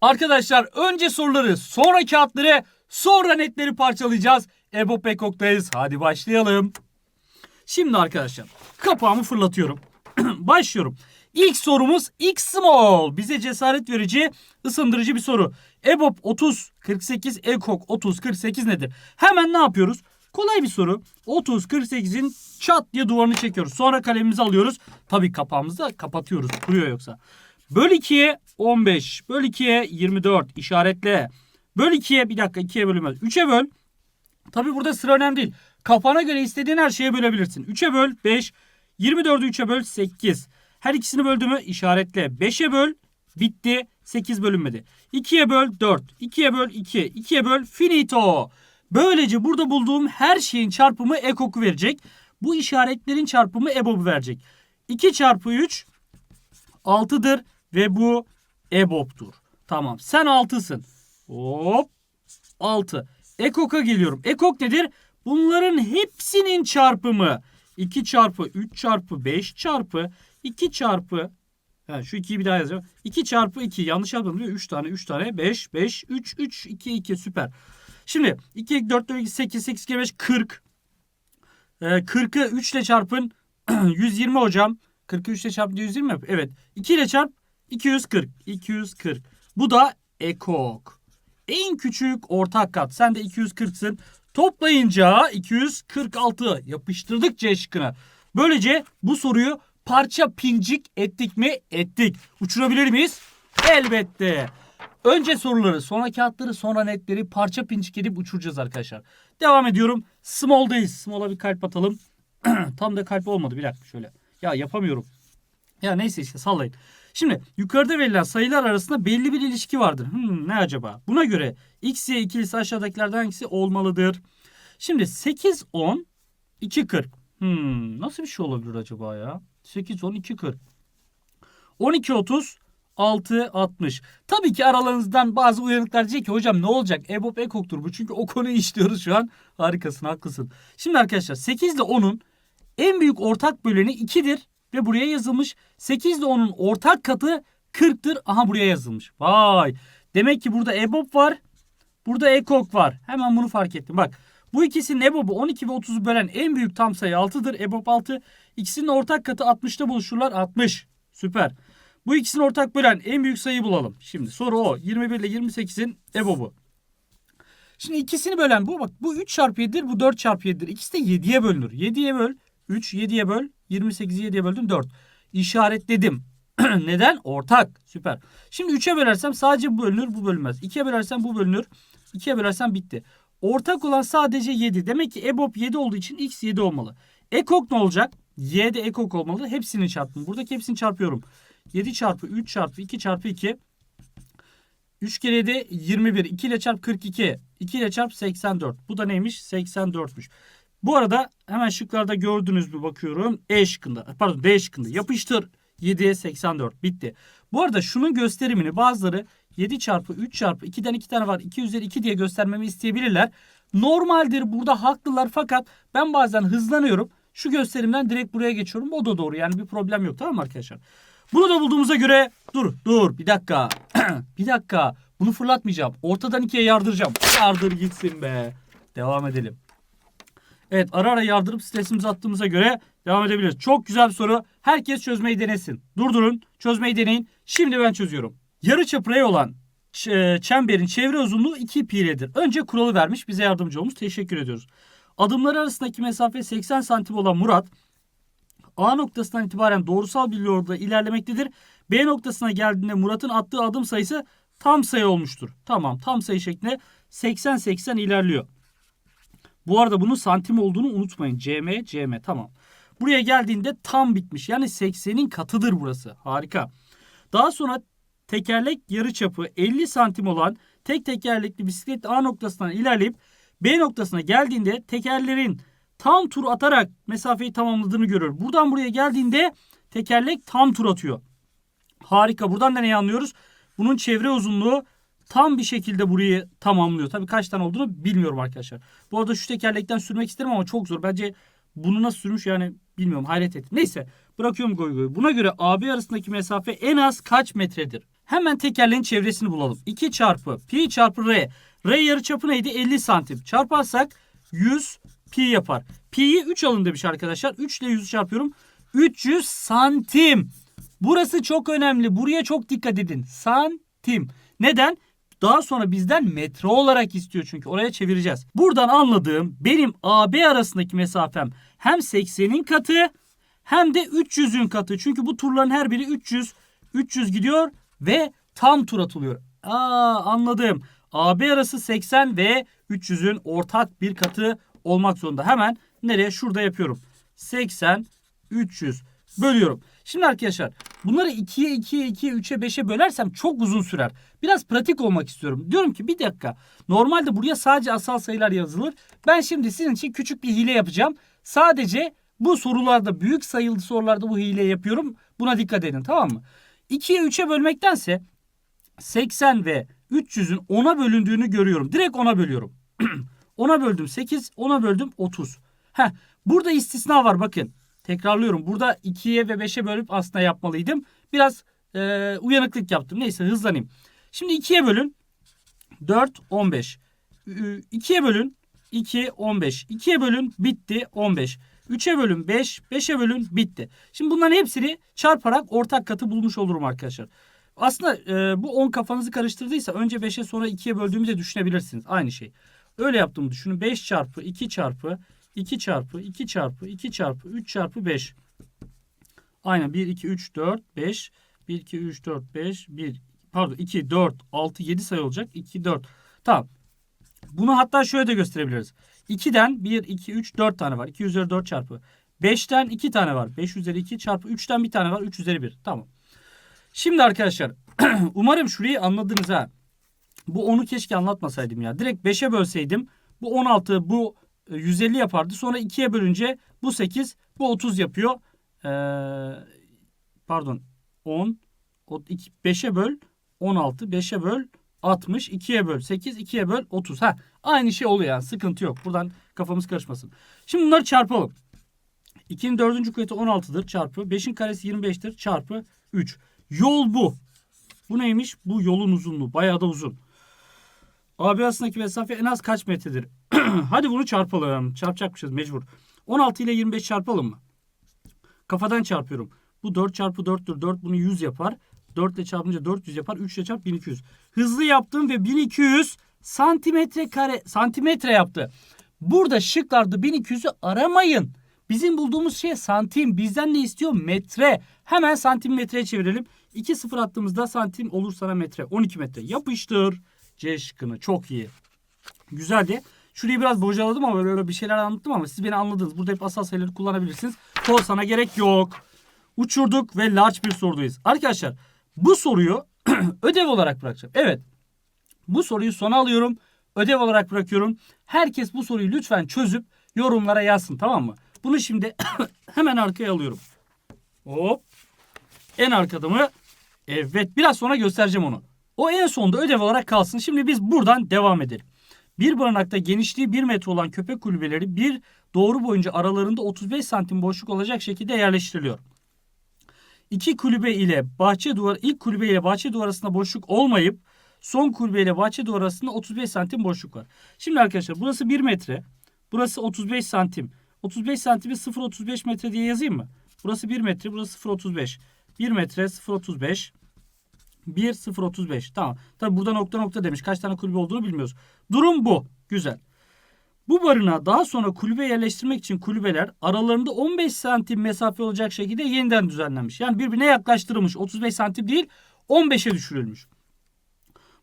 Arkadaşlar önce soruları, sonra kağıtları, sonra netleri parçalayacağız. Ebo Pekok'tayız. Hadi başlayalım. Şimdi arkadaşlar kapağımı fırlatıyorum. Başlıyorum. İlk sorumuz X small. Bize cesaret verici, ısındırıcı bir soru. EBOB 30 48 EKOK 30 48 nedir? Hemen ne yapıyoruz? Kolay bir soru. 30 48'in çat diye duvarını çekiyoruz. Sonra kalemimizi alıyoruz. Tabii kapağımızı da kapatıyoruz. Kuruyor yoksa. Böl 2'ye 15. Böl 2'ye 24. işaretle. Böl 2'ye bir dakika 2'ye bölünmez. 3'e böl. Tabii burada sıra önemli değil. Kafana göre istediğin her şeye bölebilirsin. 3'e böl 5. 24'ü 3'e böl 8. Her ikisini böldü mü işaretle. 5'e böl bitti. 8 bölünmedi. 2'ye böl 4. 2'ye böl 2. 2'ye böl finito. Böylece burada bulduğum her şeyin çarpımı ekoku verecek. Bu işaretlerin çarpımı ebobu verecek. 2 çarpı 3 6'dır ve bu eboptur. Tamam sen 6'sın. Hop 6. Ekok'a geliyorum. Ekok nedir? Bunların hepsinin çarpımı. 2 çarpı 3 çarpı 5 çarpı 2 çarpı Ha, şu 2'yi bir daha yazacağım. 2 çarpı 2 yanlış yapmadım mi? 3 tane 3 tane 5 5 3 3 2 2 süper. Şimdi 2 4 4 2 8 8 2 5 40. Ee, 40'ı 3 ile çarpın 120 hocam. 40'ı 3 ile çarpın 120 mi? Evet. 2 ile çarp 240. 240. Bu da ekok. En küçük ortak kat. Sen de 240'sın. Toplayınca 246 yapıştırdık C şıkkına. Böylece bu soruyu parça pincik ettik mi? Ettik. Uçurabilir miyiz? Elbette. Önce soruları, sonra kağıtları, sonra netleri parça pincik edip uçuracağız arkadaşlar. Devam ediyorum. Small'dayız. Small'a bir kalp atalım. Tam da kalp olmadı. Bir dakika şöyle. Ya yapamıyorum. Ya neyse işte sallayın. Şimdi yukarıda verilen sayılar arasında belli bir ilişki vardır. Hmm, ne acaba? Buna göre x, y ikilisi aşağıdakilerden hangisi olmalıdır? Şimdi 8, 10, 2, 40. Hmm, nasıl bir şey olabilir acaba ya? 8, 10, 2, 40. 12, 30, 6, 60. Tabii ki aralarınızdan bazı uyanıklar diyecek ki hocam ne olacak? EBOB ekoktur bu. Çünkü o konuyu işliyoruz şu an. Harikasın, haklısın. Şimdi arkadaşlar 8 ile 10'un en büyük ortak böleni 2'dir ve buraya yazılmış. 8 ile 10'un ortak katı 40'tır. Aha buraya yazılmış. Vay. Demek ki burada EBOB var. Burada EKOK var. Hemen bunu fark ettim. Bak bu ikisinin EBOB'u 12 ve 30'u bölen en büyük tam sayı 6'dır. EBOB 6. İkisinin ortak katı 60'ta buluşurlar. 60. Süper. Bu ikisini ortak bölen en büyük sayıyı bulalım. Şimdi soru o. 21 ile 28'in EBOB'u. Şimdi ikisini bölen bu. Bak bu 3 çarpı 7'dir. Bu 4 çarpı 7'dir. İkisi de 7'ye bölünür. 7'ye böl. 3. 7'ye böl. 28'i 7'ye böldüm 4. İşaretledim. Neden? Ortak. Süper. Şimdi 3'e bölersem sadece bu bölünür bu bölünmez. 2'ye bölersem bu bölünür. 2'ye bölersem bitti. Ortak olan sadece 7. Demek ki EBOB 7 olduğu için X 7 olmalı. Ekok ne olacak? Y de ekok olmalı. Hepsini çarptım. Buradaki hepsini çarpıyorum. 7 çarpı 3 çarpı 2 çarpı 2. 3 kere 7 21. 2 ile çarp 42. 2 ile çarp 84. Bu da neymiş? 84'müş. Bu arada hemen şıklarda gördünüz mü bakıyorum. E şıkkında pardon D şıkkında yapıştır. 7'ye 84 bitti. Bu arada şunun gösterimini bazıları 7 çarpı 3 çarpı 2'den 2 tane var 2 üzeri 2 diye göstermemi isteyebilirler. Normaldir burada haklılar fakat ben bazen hızlanıyorum. Şu gösterimden direkt buraya geçiyorum. O da doğru yani bir problem yok tamam mı arkadaşlar? Bunu da bulduğumuza göre dur dur bir dakika. bir dakika bunu fırlatmayacağım. Ortadan ikiye yardıracağım. Yardır gitsin be. Devam edelim. Evet ara ara yardırıp stresimizi attığımıza göre devam edebiliriz. Çok güzel bir soru. Herkes çözmeyi denesin. Durdurun çözmeyi deneyin. Şimdi ben çözüyorum. Yarıçapı R olan ç- çemberin çevre uzunluğu 2 pi'ledir. Önce kuralı vermiş bize yardımcı olmuş. Teşekkür ediyoruz. Adımları arasındaki mesafe 80 santim olan Murat A noktasından itibaren doğrusal bir yolda ilerlemektedir. B noktasına geldiğinde Murat'ın attığı adım sayısı tam sayı olmuştur. Tamam tam sayı şeklinde 80-80 ilerliyor. Bu arada bunun santim olduğunu unutmayın. cm, cm tamam. Buraya geldiğinde tam bitmiş. Yani 80'in katıdır burası. Harika. Daha sonra tekerlek yarıçapı 50 santim olan tek tekerlekli bisiklet A noktasından ilerleyip B noktasına geldiğinde tekerlerin tam tur atarak mesafeyi tamamladığını görür. Buradan buraya geldiğinde tekerlek tam tur atıyor. Harika. Buradan da neyi anlıyoruz? Bunun çevre uzunluğu tam bir şekilde burayı tamamlıyor. Tabii kaç tane olduğunu bilmiyorum arkadaşlar. Bu arada şu tekerlekten sürmek isterim ama çok zor. Bence bunu nasıl sürmüş yani bilmiyorum hayret ettim. Neyse bırakıyorum goy goy. Buna göre AB arasındaki mesafe en az kaç metredir? Hemen tekerleğin çevresini bulalım. 2 çarpı pi çarpı r. R yarıçapı neydi? 50 santim. Çarparsak 100 pi yapar. Pi'yi 3 alın demiş arkadaşlar. 3 ile 100'ü çarpıyorum. 300 santim. Burası çok önemli. Buraya çok dikkat edin. Santim. Neden? Daha sonra bizden metre olarak istiyor çünkü oraya çevireceğiz. Buradan anladığım benim AB arasındaki mesafem hem 80'in katı hem de 300'ün katı. Çünkü bu turların her biri 300. 300 gidiyor ve tam tur atılıyor. Aa anladım. AB arası 80 ve 300'ün ortak bir katı olmak zorunda. Hemen nereye? Şurada yapıyorum. 80, 300 bölüyorum. Şimdi arkadaşlar bunları 2'ye 2'ye 2'ye 3'e 5'e bölersem çok uzun sürer. Biraz pratik olmak istiyorum. Diyorum ki bir dakika. Normalde buraya sadece asal sayılar yazılır. Ben şimdi sizin için küçük bir hile yapacağım. Sadece bu sorularda büyük sayılı sorularda bu hile yapıyorum. Buna dikkat edin tamam mı? 2'ye 3'e bölmektense 80 ve 300'ün 10'a bölündüğünü görüyorum. Direkt 10'a bölüyorum. 10'a böldüm 8, 10'a böldüm 30. Heh, burada istisna var bakın. Tekrarlıyorum. Burada 2'ye ve 5'e bölüp aslında yapmalıydım. Biraz e, uyanıklık yaptım. Neyse hızlanayım. Şimdi 2'ye bölün. 4, 15. 2'ye bölün. 2, 15. 2'ye bölün. Bitti. 15. 3'e bölün 5, 5'e bölün bitti. Şimdi bunların hepsini çarparak ortak katı bulmuş olurum arkadaşlar. Aslında e, bu 10 kafanızı karıştırdıysa önce 5'e sonra 2'ye böldüğümü de düşünebilirsiniz. Aynı şey. Öyle yaptığımı düşünün. 5 çarpı 2 çarpı 2 çarpı 2 çarpı 2 çarpı 3 çarpı 5. Aynen 1, 2, 3, 4, 5. 1, 2, 3, 4, 5. 1, pardon 2, 4, 6, 7 sayı olacak. 2, 4. Tamam. Bunu hatta şöyle de gösterebiliriz. 2'den 1, 2, 3, 4 tane var. 2 üzeri 4 çarpı. 5'ten 2 tane var. 5 üzeri 2 çarpı 3'ten bir tane var. 3 üzeri 1. Tamam. Şimdi arkadaşlar umarım şurayı anladınız ha. Bu 10'u keşke anlatmasaydım ya. Direkt 5'e bölseydim bu 16 bu 150 yapardı. Sonra 2'ye bölünce bu 8 bu 30 yapıyor. Ee, pardon 10 5'e böl 16 5'e böl 60 2'ye böl 8 2'ye böl 30. Ha aynı şey oluyor yani sıkıntı yok. Buradan kafamız karışmasın. Şimdi bunları çarpalım. 2'nin 4. kuvveti 16'dır çarpı 5'in karesi 25'tir çarpı 3. Yol bu. Bu neymiş? Bu yolun uzunluğu. Bayağı da uzun. AB arasındaki mesafe en az kaç metredir? Hadi bunu çarpalım. Çarpacakmışız mecbur. 16 ile 25 çarpalım mı? Kafadan çarpıyorum. Bu 4 çarpı 4'tür. 4 bunu 100 yapar. 4 ile çarpınca 400 yapar. 3 ile çarp 1200. Hızlı yaptım ve 1200 santimetre kare santimetre yaptı. Burada şıklarda 1200'ü aramayın. Bizim bulduğumuz şey santim. Bizden ne istiyor? Metre. Hemen santimetreye çevirelim. 2 sıfır attığımızda santim olur sana metre. 12 metre. Yapıştır. C şıkkını. Çok iyi. Güzeldi. Şurayı biraz bocaladım ama böyle bir şeyler anlattım ama siz beni anladınız. Burada hep asal sayıları kullanabilirsiniz. Kol sana gerek yok. Uçurduk ve large bir sorudayız. Arkadaşlar bu soruyu ödev olarak bırakacağım. Evet. Bu soruyu sona alıyorum. Ödev olarak bırakıyorum. Herkes bu soruyu lütfen çözüp yorumlara yazsın tamam mı? Bunu şimdi hemen arkaya alıyorum. Hop. En arkada mı? Evet. Biraz sonra göstereceğim onu. O en sonda ödev olarak kalsın. Şimdi biz buradan devam edelim. Bir barınakta genişliği 1 metre olan köpek kulübeleri bir doğru boyunca aralarında 35 santim boşluk olacak şekilde yerleştiriliyor. İki kulübe ile bahçe duvar ilk kulübe ile bahçe duvar arasında boşluk olmayıp son kulübe ile bahçe duvar arasında 35 santim boşluk var. Şimdi arkadaşlar burası 1 metre. Burası 35 santim. 35 santimi 0.35 metre diye yazayım mı? Burası 1 metre, burası 0.35. 1 metre 0.35. 1 0.35. Tamam. Tabi burada nokta nokta demiş. Kaç tane kulübe olduğunu bilmiyoruz. Durum bu. Güzel. Bu barınağa daha sonra kulübe yerleştirmek için kulübeler aralarında 15 santim mesafe olacak şekilde yeniden düzenlenmiş. Yani birbirine yaklaştırılmış. 35 santim değil 15'e düşürülmüş.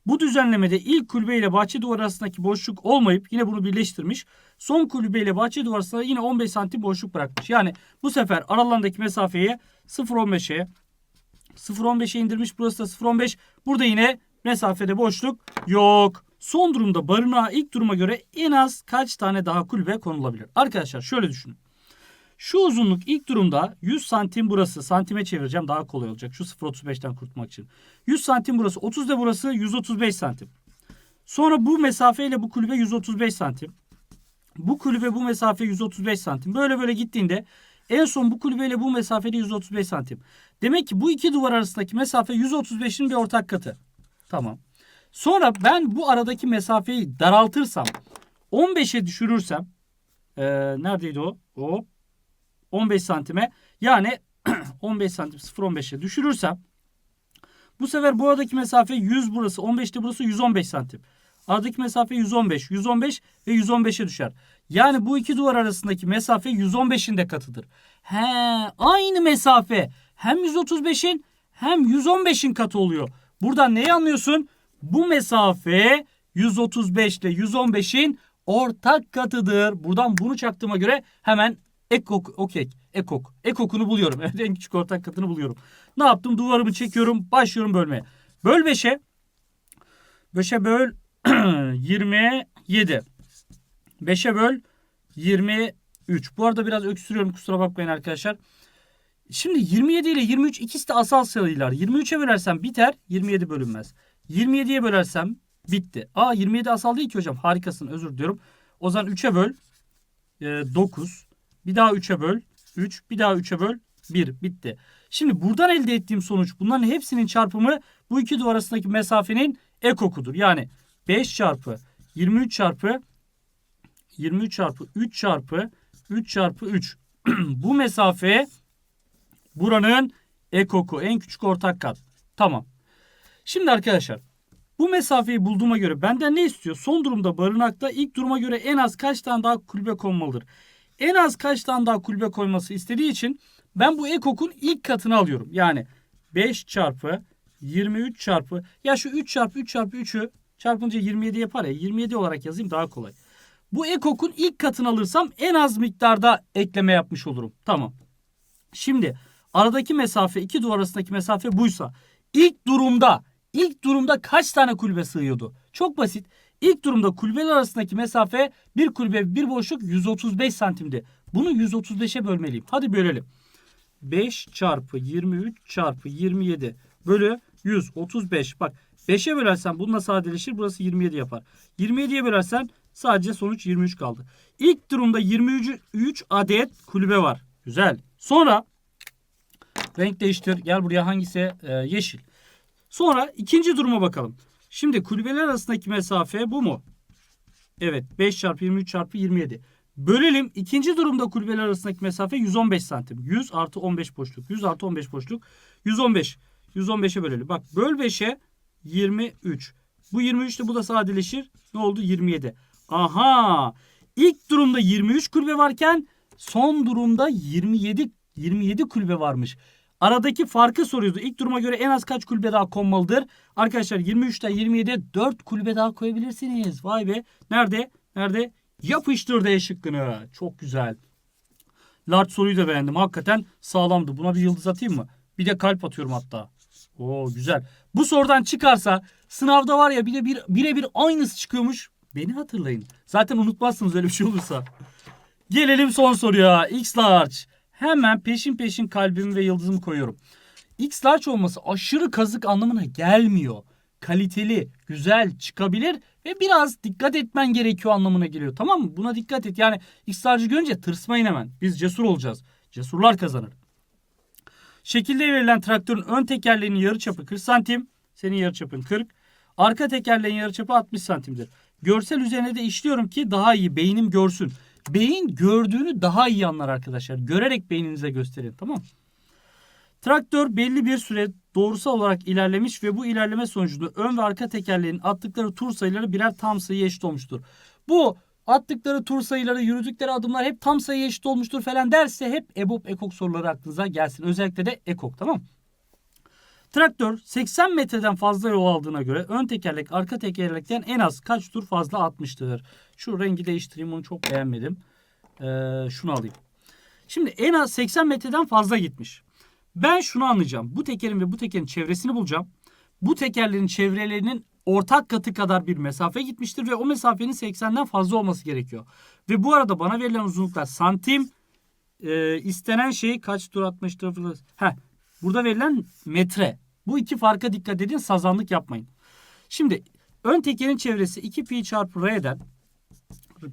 Bu düzenlemede ilk kulübe ile bahçe duvarı arasındaki boşluk olmayıp yine bunu birleştirmiş. Son kulübe ile bahçe duvarı arasında yine 15 santim boşluk bırakmış. Yani bu sefer aralarındaki mesafeyi 0.15'e 0.15'e indirmiş. Burası da 0.15. Burada yine mesafede boşluk yok. Son durumda barınağa ilk duruma göre en az kaç tane daha kulübe konulabilir? Arkadaşlar şöyle düşünün. Şu uzunluk ilk durumda 100 santim burası. Santime çevireceğim daha kolay olacak. Şu 0.35'ten kurtulmak için. 100 santim burası. 30 da burası 135 santim. Sonra bu mesafeyle bu kulübe 135 santim. Bu kulübe bu mesafe 135 santim. Böyle böyle gittiğinde En son bu kulübeyle bu mesafede 135 santim. Demek ki bu iki duvar arasındaki mesafe 135'in bir ortak katı. Tamam. Sonra ben bu aradaki mesafeyi daraltırsam 15'e düşürürsem ee, neredeydi o? O 15 santime yani 15 santim 0.15'e düşürürsem bu sefer bu aradaki mesafe 100 burası 15'te burası 115 santim. Aradaki mesafe 115, 115 ve 115'e düşer. Yani bu iki duvar arasındaki mesafe 115'in de katıdır. He, aynı mesafe hem 135'in hem 115'in katı oluyor. Buradan neyi anlıyorsun? Bu mesafe 135 ile 115'in ortak katıdır. Buradan bunu çaktığıma göre hemen ekok, okey, ekok, ekokunu buluyorum. En küçük ortak katını buluyorum. Ne yaptım? Duvarımı çekiyorum, başlıyorum bölmeye. Böl 5'e. 5'e böl 27. 5'e böl 23. Bu arada biraz öksürüyorum kusura bakmayın arkadaşlar. Şimdi 27 ile 23 ikisi de asal sayılar. 23'e bölersem biter, 27 bölünmez. 27'ye bölersem bitti. Aa 27 asal değil ki hocam. Harikasın özür diliyorum. O zaman 3'e böl e, 9. Bir daha 3'e böl 3. Bir daha 3'e böl 1. Bitti. Şimdi buradan elde ettiğim sonuç bunların hepsinin çarpımı bu iki duvar arasındaki mesafenin ekokudur. Yani 5 çarpı 23 çarpı 23 çarpı 3 çarpı 3 çarpı 3. bu mesafe buranın ekoku en küçük ortak kat. Tamam. Şimdi arkadaşlar bu mesafeyi bulduğuma göre benden ne istiyor? Son durumda barınakta ilk duruma göre en az kaç tane daha kulübe konmalıdır? En az kaç tane daha kulübe koyması istediği için ben bu ekokun ilk katını alıyorum. Yani 5 çarpı 23 çarpı ya şu 3 çarpı 3 çarpı 3'ü çarpınca 27 yapar ya 27 olarak yazayım daha kolay. Bu ekokun ilk katını alırsam en az miktarda ekleme yapmış olurum. Tamam. Şimdi aradaki mesafe iki duvar arasındaki mesafe buysa ilk durumda ilk durumda kaç tane kulübe sığıyordu? Çok basit. İlk durumda kulübeler arasındaki mesafe bir kulübe bir boşluk 135 santimdi. Bunu 135'e bölmeliyim. Hadi bölelim. 5 çarpı 23 çarpı 27 bölü 135. Bak 5'e bölersen bununla sadeleşir. Burası 27 yapar. 27'ye bölersen sadece sonuç 23 kaldı. İlk durumda 23 adet kulübe var. Güzel. Sonra renk değiştir. Gel buraya hangisi? Ee, yeşil. Sonra ikinci duruma bakalım. Şimdi kulübeler arasındaki mesafe bu mu? Evet 5 çarpı 23 çarpı 27. Bölelim. İkinci durumda kulübeler arasındaki mesafe 115 santim. 100 artı 15 boşluk. 100 artı 15 boşluk. 115. 115'e bölelim. Bak böl 5'e 23. Bu 23 de bu da sadeleşir. Ne oldu? 27. Aha. İlk durumda 23 kulübe varken son durumda 27 27 kulübe varmış. Aradaki farkı soruyordu. İlk duruma göre en az kaç kulübe daha konmalıdır? Arkadaşlar 23'ten 27'ye 4 kulübe daha koyabilirsiniz. Vay be. Nerede? Nerede? Yapıştır D şıkkını. Çok güzel. Large soruyu da beğendim. Hakikaten sağlamdı. Buna bir yıldız atayım mı? Bir de kalp atıyorum hatta. Oo güzel. Bu sorudan çıkarsa sınavda var ya bir de bir birebir aynısı çıkıyormuş. Beni hatırlayın. Zaten unutmazsınız öyle bir şey olursa. Gelelim son soruya. X large. Hemen peşin peşin kalbimi ve yıldızımı koyuyorum. X large olması aşırı kazık anlamına gelmiyor. Kaliteli, güzel, çıkabilir ve biraz dikkat etmen gerekiyor anlamına geliyor. Tamam mı? Buna dikkat et. Yani X large'ı görünce tırsmayın hemen. Biz cesur olacağız. Cesurlar kazanır. Şekilde verilen traktörün ön tekerleğinin yarıçapı 40 santim. Senin yarıçapın 40. Arka tekerleğin yarıçapı 60 santimdir. Görsel üzerine de işliyorum ki daha iyi beynim görsün. Beyin gördüğünü daha iyi anlar arkadaşlar. Görerek beyninize gösterin tamam Traktör belli bir süre doğrusal olarak ilerlemiş ve bu ilerleme sonucunda ön ve arka tekerleğin attıkları tur sayıları birer tam sayı eşit olmuştur. Bu attıkları tur sayıları, yürüdükleri adımlar hep tam sayı eşit olmuştur falan derse hep EBOB ekok soruları aklınıza gelsin. Özellikle de ekok tamam Traktör 80 metreden fazla yol aldığına göre ön tekerlek arka tekerlekten en az kaç tur fazla atmıştır? Şu rengi değiştireyim onu çok beğenmedim. Ee, şunu alayım. Şimdi en az 80 metreden fazla gitmiş. Ben şunu anlayacağım. Bu tekerin ve bu tekerin çevresini bulacağım. Bu tekerlerin çevrelerinin ortak katı kadar bir mesafe gitmiştir ve o mesafenin 80'den fazla olması gerekiyor. Ve bu arada bana verilen uzunluklar santim. E, istenen şey kaç tur atmıştır? Heh, burada verilen metre. Bu iki farka dikkat edin sazanlık yapmayın. Şimdi ön tekerin çevresi 2 pi çarpı r'den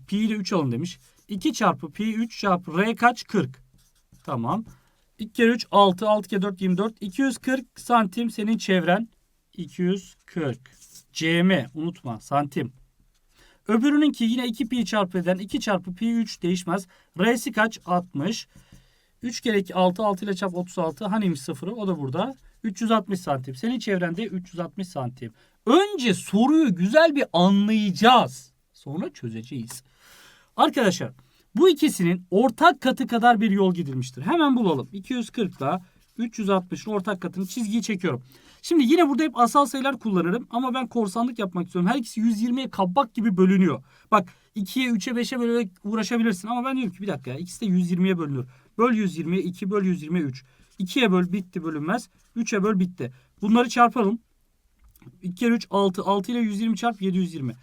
pi ile 3 alın demiş. 2 çarpı pi 3 çarpı r kaç? 40. Tamam. 2 kere 3 6. 6 kere 4 24. 240 santim senin çevren. 240. cm unutma santim. Öbürününki yine 2 pi çarpı eden 2 çarpı pi 3 değişmez. R'si kaç? 60. 3 kere 2 6 6 ile çarp 36. Haniymiş sıfırı? O da burada. 360 santim. Senin çevrende 360 santim. Önce soruyu güzel bir anlayacağız. Sonra çözeceğiz. Arkadaşlar bu ikisinin ortak katı kadar bir yol gidilmiştir. Hemen bulalım. 240 ile 360'ın ortak katını çizgiyi çekiyorum. Şimdi yine burada hep asal sayılar kullanırım ama ben korsanlık yapmak istiyorum. Her ikisi 120'ye kabak gibi bölünüyor. Bak 2'ye 3'e 5'e böyle uğraşabilirsin ama ben diyorum ki bir dakika ya ikisi de 120'ye bölünür. Böl 120'ye 2 böl 120'ye 3. 2'ye böl bitti bölünmez. 3'e böl bitti. Bunları çarpalım. 2 kere 3 6. 6 ile 120 çarp 720.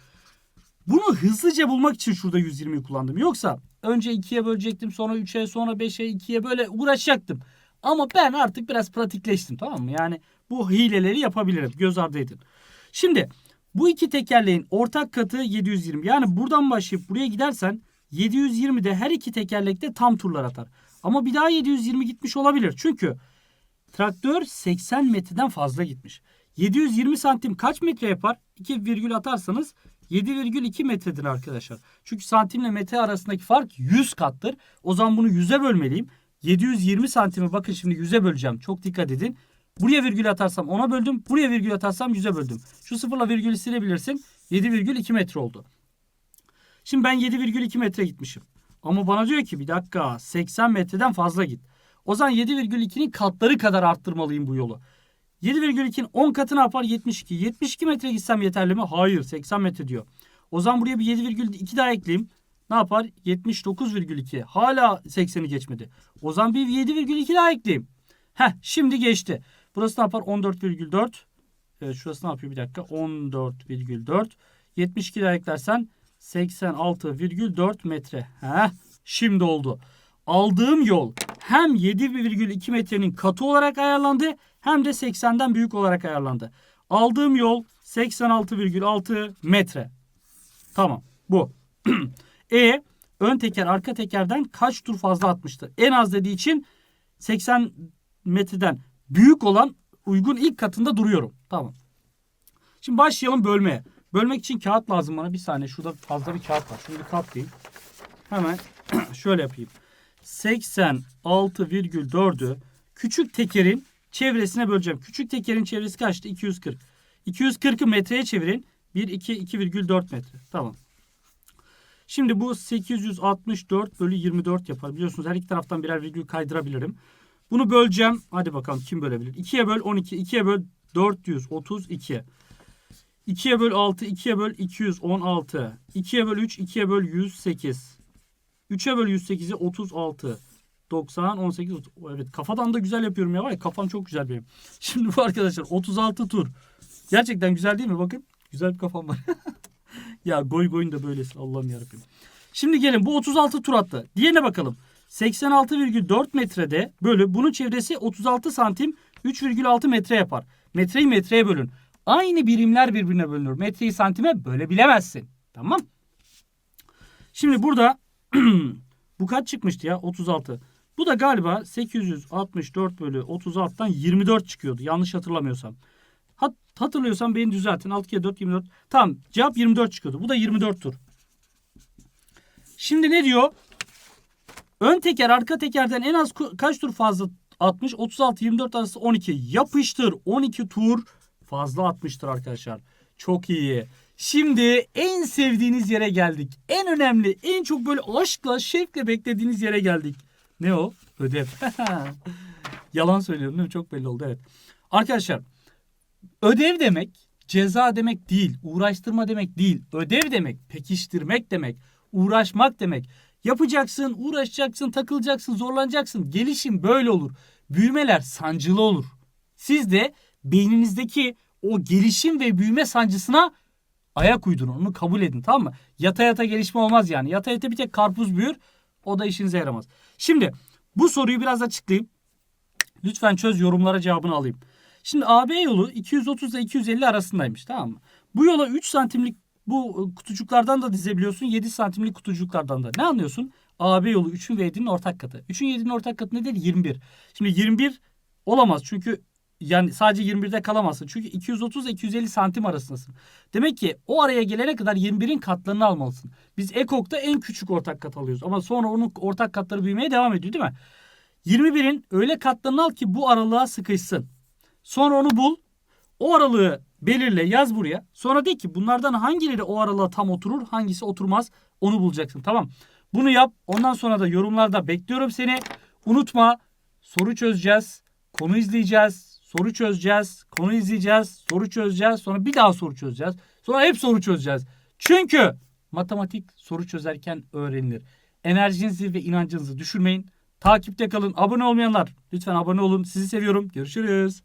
Bunu hızlıca bulmak için şurada 120'yi kullandım. Yoksa önce 2'ye bölecektim sonra 3'e sonra 5'e 2'ye böyle uğraşacaktım. Ama ben artık biraz pratikleştim tamam mı? Yani bu hileleri yapabilirim. Göz ardı edin. Şimdi bu iki tekerleğin ortak katı 720. Yani buradan başlayıp buraya gidersen 720 de her iki tekerlekte tam turlar atar. Ama bir daha 720 gitmiş olabilir. Çünkü traktör 80 metreden fazla gitmiş. 720 santim kaç metre yapar? 2 virgül atarsanız 7,2 metredir arkadaşlar. Çünkü santimle metre arasındaki fark 100 kattır. O zaman bunu 100'e bölmeliyim. 720 santimi bakın şimdi 100'e böleceğim. Çok dikkat edin. Buraya virgül atarsam 10'a böldüm. Buraya virgül atarsam 100'e böldüm. Şu sıfırla virgülü silebilirsin. 7,2 metre oldu. Şimdi ben 7,2 metre gitmişim. Ama bana diyor ki bir dakika 80 metreden fazla git. O zaman 7,2'nin katları kadar arttırmalıyım bu yolu. 7,2'nin 10 katı ne yapar? 72. 72 metre gitsem yeterli mi? Hayır 80 metre diyor. O zaman buraya bir 7,2 daha ekleyeyim. Ne yapar? 79,2. Hala 80'i geçmedi. O zaman bir 7,2 daha ekleyeyim. Heh şimdi geçti. Burası ne yapar? 14,4. Evet, şurası ne yapıyor bir dakika? 14,4. 72 daha eklersen 86,4 metre. Heh şimdi oldu. Aldığım yol hem 7,2 metrenin katı olarak ayarlandı hem de 80'den büyük olarak ayarlandı. Aldığım yol 86,6 metre. Tamam bu. e ön teker arka tekerden kaç tur fazla atmıştır? En az dediği için 80 metreden büyük olan uygun ilk katında duruyorum. Tamam. Şimdi başlayalım bölmeye. Bölmek için kağıt lazım bana. Bir saniye şurada fazla bir kağıt var. Şunu bir katlayayım. Hemen şöyle yapayım. 86,4'ü küçük tekerin çevresine böleceğim. Küçük tekerin çevresi kaçtı? 240. 240'ı metreye çevirin. 1, 2, 2,4 metre. Tamam. Şimdi bu 864 bölü 24 yapar. Biliyorsunuz her iki taraftan birer virgül kaydırabilirim. Bunu böleceğim. Hadi bakalım kim bölebilir? 2'ye böl 12. 2'ye böl 432. 2'ye böl 6. 2'ye böl 216. 2'ye böl 3. 2'ye böl 108. 3'e böl 108'i 36. 90, 18, 30. Evet kafadan da güzel yapıyorum ya var ya kafam çok güzel benim. Şimdi bu arkadaşlar 36 tur. Gerçekten güzel değil mi? Bakın güzel bir kafam var. ya goy goyun da böylesin Allah'ım yarabbim. Şimdi gelin bu 36 tur attı. Diğerine bakalım. 86,4 metrede bölü bunun çevresi 36 santim 3,6 metre yapar. Metreyi metreye bölün. Aynı birimler birbirine bölünür. Metreyi santime bölebilemezsin. Tamam. Şimdi burada bu kaç çıkmıştı ya? 36. Bu da galiba 864 bölü 36'dan 24 çıkıyordu. Yanlış hatırlamıyorsam. Hat hatırlıyorsam beni düzeltin. 6 kere 4 24. Tamam cevap 24 çıkıyordu. Bu da 24 tur. Şimdi ne diyor? Ön teker arka tekerden en az kaç tur fazla atmış? 36 24 arası 12. Yapıştır 12 tur fazla atmıştır arkadaşlar. Çok iyi. Şimdi en sevdiğiniz yere geldik. En önemli, en çok böyle aşkla, şevkle beklediğiniz yere geldik. Ne o? Ödev. Yalan söylüyorum değil mi? Çok belli oldu evet. Arkadaşlar ödev demek ceza demek değil. Uğraştırma demek değil. Ödev demek pekiştirmek demek. Uğraşmak demek. Yapacaksın, uğraşacaksın, takılacaksın, zorlanacaksın. Gelişim böyle olur. Büyümeler sancılı olur. Siz de beyninizdeki o gelişim ve büyüme sancısına ayak uydurun. Onu kabul edin tamam mı? Yata yata gelişme olmaz yani. Yata yata bir tek karpuz büyür. O da işinize yaramaz. Şimdi bu soruyu biraz açıklayayım. Lütfen çöz yorumlara cevabını alayım. Şimdi AB yolu 230 ile 250 arasındaymış tamam mı? Bu yola 3 santimlik bu e, kutucuklardan da dizebiliyorsun. 7 santimlik kutucuklardan da. Ne anlıyorsun? AB yolu 3'ün ve 7'nin ortak katı. 3'ün 7'nin ortak katı nedir? 21. Şimdi 21 olamaz çünkü yani sadece 21'de kalamazsın. Çünkü 230 ile 250 santim arasındasın. Demek ki o araya gelene kadar 21'in katlarını almalısın. Biz ekokta en küçük ortak kat alıyoruz. Ama sonra onun ortak katları büyümeye devam ediyor değil mi? 21'in öyle katlarını al ki bu aralığa sıkışsın. Sonra onu bul. O aralığı belirle yaz buraya. Sonra de ki bunlardan hangileri o aralığa tam oturur hangisi oturmaz onu bulacaksın tamam. Bunu yap. Ondan sonra da yorumlarda bekliyorum seni. Unutma soru çözeceğiz. Konu izleyeceğiz. Soru çözeceğiz. Konu izleyeceğiz. Soru çözeceğiz. Sonra bir daha soru çözeceğiz. Sonra hep soru çözeceğiz. Çünkü matematik soru çözerken öğrenilir. Enerjinizi ve inancınızı düşürmeyin. Takipte kalın. Abone olmayanlar lütfen abone olun. Sizi seviyorum. Görüşürüz.